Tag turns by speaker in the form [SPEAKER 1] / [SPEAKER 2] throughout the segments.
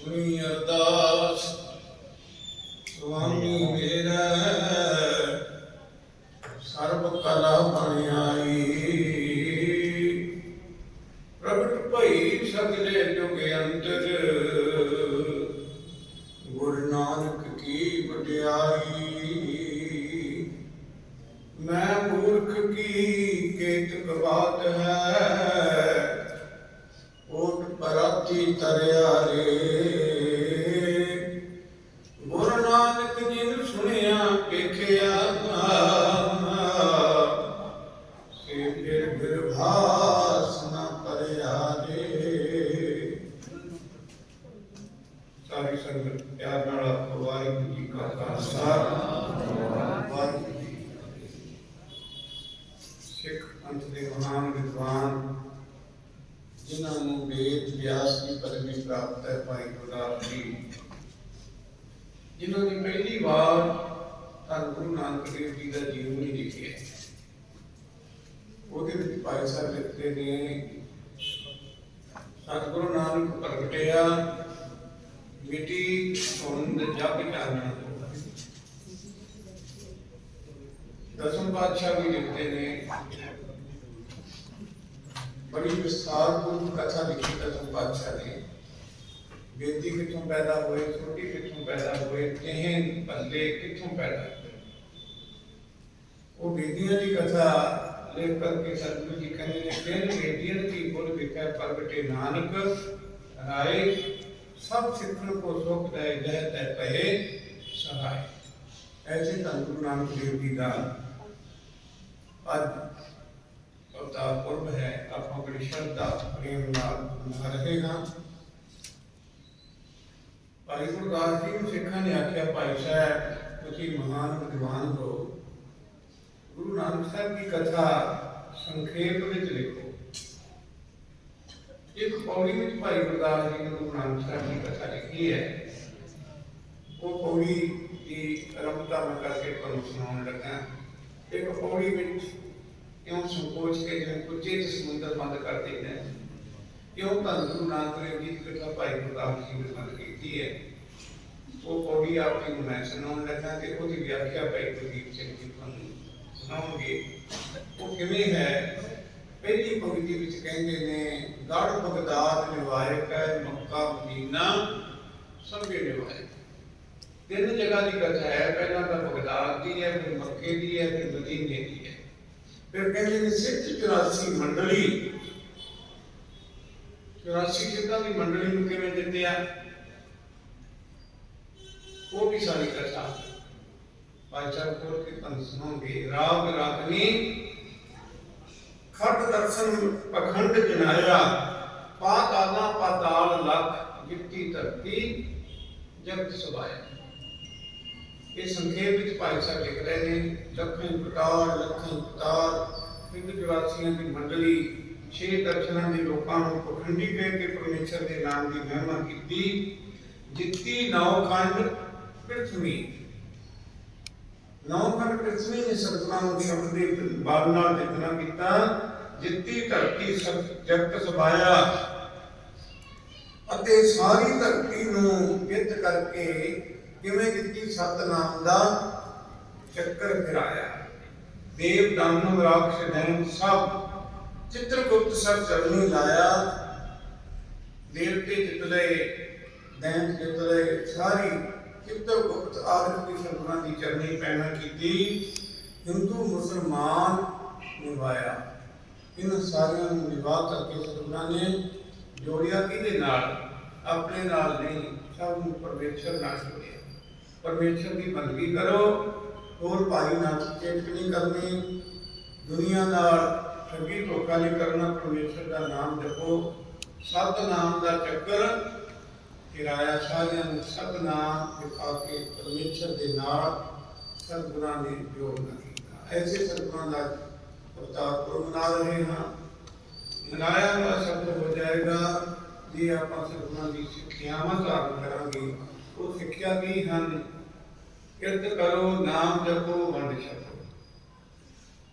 [SPEAKER 1] ਸੁਣੀ ਅਰਦਾਸ। ਸੁਆਮੀ ਮੇਰਾ ਸਾਰੀ ਸੰਗਤ ਪਿਆਰ ਨਾਲ ਵਾਹਿਗੁਰੂ ਜੀ ਕਾ ਖਾਲਸਾ। ਵਾਹਿਗੁਰੂ ਜੀ ਸਿੱਖ ਪੰਥ ਦੇ ਮਹਾਨ ਵਿਦਵਾਨ, ਜਿਨ੍ਹਾਂ ਨੂੰ ਵੇਦ ਵਿਆਸ ਦੀ ਪਦਵੀ ਪ੍ਰਾਪਤ ਹੈ, ਭਾਈ ਗੁਰਦਾਸ ਜੀ, ਜਿਨ੍ਹਾਂ ਨੇ ਪਹਿਲੀ ਵਾਰ ਧੰਨ ਗੁਰੂ ਨਾਨਕ ਦੇਵ ਜੀ ਦਾ ਜੀਵਨ ਲਿਖਿਆ ਉਹਦੇ ਵਿੱਚ ਭਾਈ ਸਾਹਿਬ ਲਿਖਦੇ ਨੇ, ਸਤਿਗੁਰੂ ਨਾਨਕ ਪ੍ਰਗਟਿਆ ਮਿਟੀ ਧੁੰਦ ਜਗ ਚਾਨਣ ਦਸਮ ਪਾਤਸ਼ਾਹ ਵੀ ਲਿਖਦੇ ਨੇ ਬੜੀ ਵਿਸਥਾਰਪੂਰਨ ਕਥਾ ਲਿਖੀ ਦਸਮ ਪਾਤਸ਼ਾਹ ਨੇ ਬੇਦੀ ਕਿੱਥੋਂ ਪੈਦਾ ਹੋਏ ਛੋਟੀ ਕਿੱਥੋਂ ਪੈਦਾ ਹੋਏ ਕਿਹਨ ਪੱਲੇ ਕਿੱਥੋਂ ਪੈਦਾ ਹੋਏ ਉਹ ਬੇਦੀਆਂ ਦੀ ਕਥਾ ਲਿਖ ਕਰਕੇ ਸਤਿਗੁਰੂ ਜੀ ਕਹਿੰਦੇ ਨੇ ਫਿਰ ਬੇਦੀਆਂ ਕੀ ਬੋਲ ਵਿਖੇ ਪ੍ਰਗਟੇ ਨਾਨਕ ਰਾਏ ਸਭ ਸਿੱਖਣ ਕੋ ਸੁਖ ਦੇ ਜਹ ਤੈ ਪਏ ਸਹਾਇ ਐਸੇ ਧੰਨ ਗੁਰੂ ਨਾਨਕ ਦੇਵ ਜੀ ਦਾ ਅੱਜ ਅਵਤਾਰ ਪੁਰਬ ਹੈ ਆਪਾਂ ਬੜੀ ਸ਼ਰਧਾ ਪ੍ਰੇਮ ਨਾਲ ਮਨਾ ਰਹੇ ਹਾਂ ਭਾਈ ਗੁਰਦਾਸ ਜੀ ਨੂੰ ਸਿੱਖਾਂ ਨੇ ਆਖਿਆ ਭਾਈ ਸਾਹਿਬ ਤੁਸੀਂ ਮਹਾਨ ਵਿਦਵਾਨ ਹੋ ਗੁਰੂ ਨਾਨਕ ਸਾਹਿਬ ਦੀ ਕਥਾ ਸੰਖੇਪ ਵਿੱਚ ਲਿਖੋ ਇੱਕ ਪੌੜੀ ਵਿੱਚ ਭਾਈ ਗੁਰਦਾਸ ਜੀ ਨੇ ਗੁਰੂ ਨਾਨਕ ਸਾਹਿਬ ਦੀ ਕਥਾ ਲਿਖੀ ਹੈ ਉਹ ਪੌੜੀ ਦੀ ਰਮਤਾ ਮੈਂ ਕਰਕੇ ਤੁਹਾਨੂੰ ਸੁਣਾਉਣ ਲੱਗਾ ਇੱਕ ਪੌੜੀ ਵਿੱਚ ਕਿਉਂ ਸੰਕੋਚ ਕੇ ਜਿਵੇਂ ਕੁੱਜੇ ਚ ਸਮੁੰਦਰ ਬੰਦ ਕਰ ਦਿੰਦੇ ਨੇ ਕਿਉਂ ਤਾਂ ਗੁਰੂ ਨਾਨਕ ਦੇਵ ਜੀ ਦੀ ਕਥਾ ਭਾਈ ਗੁਰਦਾਸ ਜੀ ਨੇ ਬੰਦ ਕੀਤੀ ਹੈ ਉਹ ਪੌੜੀ ਆਪ ਜੀ ਨੂੰ ਮੈਂ ਸੁਣਾਉਣ ਲੱਗਾ ਤੇ ਉਹਦੀ ਵਿਆਖਿਆ ਭਾਈ ਗੁਰਦੀਪ ਸਿੰਘ ਜੀ ਤੁਹਾਨੂੰ ਸੁਣਾਉਣਗੇ ਉਹ ਕਿਵੇਂ ਹੈ ਪਹਿਲੀ ਪੰਕਤੀ ਵਿੱਚ ਕਹਿੰਦੇ ਨੇ ਗੜ ਬਗਦਾਦ ਨਿਵਾਇਕ ਹੈ, ਮੱਕਾ ਮਦੀਨਾ ਸਭੇ ਨਿਵਾਇਕ ਤਿੰਨ ਜਗ੍ਹਾ ਦੀ ਕਥਾ ਹੈ, ਪਹਿਲਾਂ ਤਾਂ ਬਗਦਾਦ ਦੀ ਹੈ, ਫਿਰ ਮੱਕੇ ਦੀ ਹੈ, ਫਿਰ ਮਦੀਨੇ ਦੀ ਹੈ। ਫਿਰ ਕਹਿੰਦੇ ਨੇ ਸਿੱਧ 84 ਮੰਡਲੀ। 84 ਸਿੱਧਾਂ ਦੀ ਮੰਡਲੀ ਨੂੰ ਕਿਵੇਂ ਦਿੰਦੇ ਉਹ ਵੀ ਸਾਰੀ ਕਥਾ। ਭਾਈ ਸਾਹਿਬ ਕੋਲ ਕੇ ਤੁਹਾਨੂੰ ਸੁਣਾਉਂਗੇ ਰਾਗ ਰਾਗਨੀ ਖੜ ਦਰਸ਼ਨ ਪਖੰਡ ਜਨਾਇਆ ਪਾਤਾਲਾ ਪਾਤਾਲ ਲਖ ਗਿੱਤੀ ਧਰਤੀ, ਜਗਤ ਸੁਭਾਇਆ। ਇਹ ਸੰਖੇਪ ਵਿੱਚ ਭਾਈ ਸਾਹਿਬ ਲਿਖ ਰਹੇ ਨੇ, ਲੱਖਾਂ ਪ੍ਰਕਾਰ ਲੱਖਾਂ ਪ੍ਰਕਾਰ ਪਿੰਡ ਜਵਾਸੀਆਂ ਦੀ ਮੰਡਲੀ, ਛੇ ਦਰਸ਼ਨਾਂ ਦੇ ਲੋਕਾਂ ਨੂੰ ਪਖੰਡੀ ਕਹਿ ਕੇ ਪਰਮੇਸ਼ਰ ਦੇ ਨਾਮ ਦੀ ਮਹਿਮਾ ਕੀਤੀ। ਜਿੱਤੀ ਨੌ ਖੰਡ ਪ੍ਰithvi ਨੌ ਖੰਡ ਪ੍ਰithvi ਨੇ ਸਤਨਾਮ ਦੀ ਸ਼ਬਦ ਦੇ ਬਲ ਨਾਲ ਜਿਤਨਾ ਕੀਤਾ, ਜਿੱਤੀ ਧਰਤੀ ਸਭ ਜਗਤ ਸਭਾਇਆ ਅਤੇ ਸਾਰੀ ਧਰਤੀ ਨੂੰ ਜਿੱਤ ਕਰਕੇ ਕਿਵੇਂ ਜਿੱਤੀ ਸਤਨਾਮ ਦਾ ਚੱਕਰ ਫਿਰਾਇਆ ਦੇਵ ਦਾਨਵ ਰਾਖਸ਼ ਦੈਨ ਸਭ ਚਿੱਤਰਗੁਪਤ ਸਭ ਚਰਨੀ ਲਾਇਆ। ਦੇਵਤੇ ਜਿੱਤ ਲਏ ਦੈਨ ਜਿੱਤ ਲਏ, ਸਾਰੀ ਚਿੱਤਰਗੁਪਤ ਆਦਿ ਦੀ ਸਰਬਨਾ ਦੀ ਚਰਨੀ ਪੈਣਾ ਕੀਤੀ, ਹਿੰਦੂ, ਮੁਸਲਮਾਨ ਨਿਭਾਇਆ। ਇਹਨਾਂ ਸਾਰਿਆਂ ਨੂੰ ਨਿਭਾ ਕਰਕੇ ਸਰਬਨਾ ਨੇ ਜੋੜਿਆ ਕਿਹਦੇ ਨਾਲ? ਆਪਣੇ ਨਾਲ ਨਹੀਂ, ਸਭ ਨੂੰ ਪਰਮੇਸ਼ਰ ਨਾਲ ਜੋੜਿਆ। ਪਰਮੇਸ਼ਰ ਦੀ ਬੰਦਗੀ ਕਰੋ, ਹੋਰ ਭਾਈ ਨਾਲ ਚੇਤ ਨਹੀਂ ਕਰਨੀ। ਦੁਨੀਆ ਨਾਲ ਠੱਗੀ ਧੋਖਾ ਨਹੀਂ ਕਰਨਾ, ਪਰਮੇਸ਼ਰ ਦਾ ਨਾਮ ਜਪੋ। ਸਤ ਨਾਮ ਦਾ ਚੱਕਰ ਕਿਰਾਇਆ ਸਾਰਿਆਂ ਨੂੰ ਸਤ ਦਿਖਾ ਕੇ ਪਰਮੇਸ਼ਰ ਦੇ ਨਾਲ ਸਤਿਗੁਰਾਂ ਨੇ ਜੋੜਨਾ ਕੀਤਾ। ਐਸੇ ਸਤਿਗੁਰਾਂ ਦਾ ਅਵਤਾਰ ਪੁਰਬ ਰਹੇ ਹਾਂ। ਮਨਾਇਆ ਹੋਇਆ ਸ਼ਬਦ ਹੋ ਜਾਏਗਾ ਜੇ ਆਪਾਂ ਸਤਿਗੁਰਾਂ ਦੀ ਸਿੱਖਿਆਵਾਂ ਧਾਰਨ ਕਰਾਂਗੇ, ਉਹ ਸਿੱਖਿਆ ਕੀ ਹਨ? ਕਿਰਤ ਕਰੋ, ਨਾਮ ਜਪੋ, ਵੰਡ ਛਕੋ।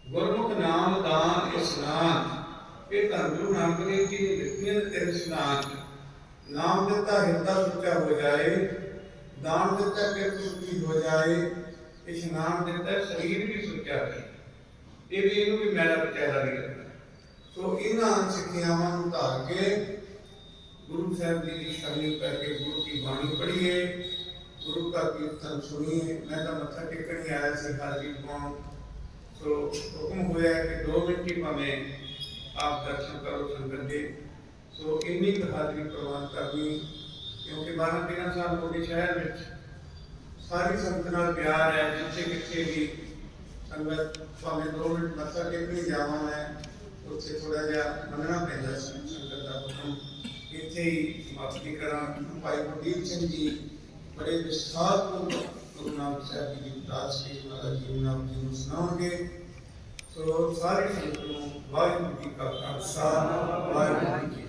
[SPEAKER 1] ਗੁਰਮੁਖ ਨਾਮ ਦਾਨ ਇਸਨਾਨ ਇਹ ਤਾਂ ਗੁਰੂ ਨਾਨਕ ਦੇਵ ਜੀ ਨੇ ਦਿੱਤੀਆਂ ਤਿੰਨ ਇਸਨਾਨ ਨਾਮ ਦਿੱਤਾ ਹਿਰਦਾ ਸੁੱਚਾ ਹੋ ਜਾਏ, ਦਾਨ ਦਿੱਤਾ ਕਿਰਤ ਸੁੱਚੀ ਹੋ ਜਾਏ ਇਸ਼ਨਾਨ ਦਿੱਤਾ ਸਰੀਰ ਵੀ ਸੁੱਚਾ ਰਹੇ। ਇਹ ਵੀ ਇਹਨੂੰ ਵੀ ਮੈਲਾ ਪਚੈਲਾ ਨਹੀਂ ਕਰਨਾ। ਸੋ ਇਹਨਾਂ ਸਿੱਖਿਆਵਾਂ ਨੂੰ ਧਾਰ ਕੇ ਗੁਰੂ ਸਾਹਿਬ ਦੀ ਸ਼ਰਣੀ ਪੈ ਗੁਰੂ ਕੀ ਬਾਣੀ ਪੜ੍ਹੀਏ, ਗੁਰੂ ਦਾ ਕੀਰਤਨ ਸੁਣੀਏ। ਮੈਂ ਤਾਂ ਮੱਥਾ ਟੇਕਣ ਹੀ ਆਇਆ ਸੀ ਹਾਜ਼ਰੀ ਪਾਉਣ ਸੋ ਹੁਕਮ ਹੋਇਆ ਕਿ 2 ਮਿੰਟ ਹੀ ਭਾਵੇਂ ਆਪ ਦਰਸ਼ਨ ਕਰੋ ਸੰਗਤ ਦੇ। ਸੋ ਇੰਨੀ ਕੁ ਹਾਜ਼ਰੀ ਪ੍ਰਵਾਨ ਕਰਨੀ, ਕਿਉਂਕਿ 12 13 ਸਾਲ ਹੋ ਗਏ ਸ਼ਹਿਰ ਵਿੱਚ, ਸਾਰੀ ਸੰਗਤ ਨਾਲ ਪਿਆਰ ਹੈ ਜਿੱਥੇ ਕਿੱਥੇ ਵੀ ਸੰਗਤ ਭਾਵੇਂ 2 ਮਿੰਟ ਮੱਥਾ ਟੇਕ ਟੇਕਣ ਜਾਵਾਂ ਮੈਂ, ਉੱਥੇ ਥੋੜਾ ਜਿਹਾ ਮੰਨਣਾ ਪੈਂਦਾ ਸੀ ਸੰਗਤ ਦਾ ਹੁਕਮ। ਇੱਥੇ ਹੀ ਸਮਾਪਤੀ ਕਰਾਂ, ਭਾਈ ਗੁਰਦੀਪ ਸਿੰਘ ਜੀ, ਬੜੇ ਵਿਸਥਾਰ ਤੋਂ ਗੁਰੂ ਨਾਨਕ ਸਾਹਿਬ ਜੀ ਦੀ ਉਦਾਸ ਕੇ ਉਹਨਾਂ ਜੀ ਨਾਮ ਜੀ ਨੂੰ ਸੁਣਾਉਣਗੇ। ਸੋ ਸਾਰੀ ਸੰਗਤ ਨੂੰ ਵਾਹਿਗੁਰੂ ਜੀ ਕਾ ਖਾਲਸਾ, ਵਾਹਿਗੁਰੂ ਜੀ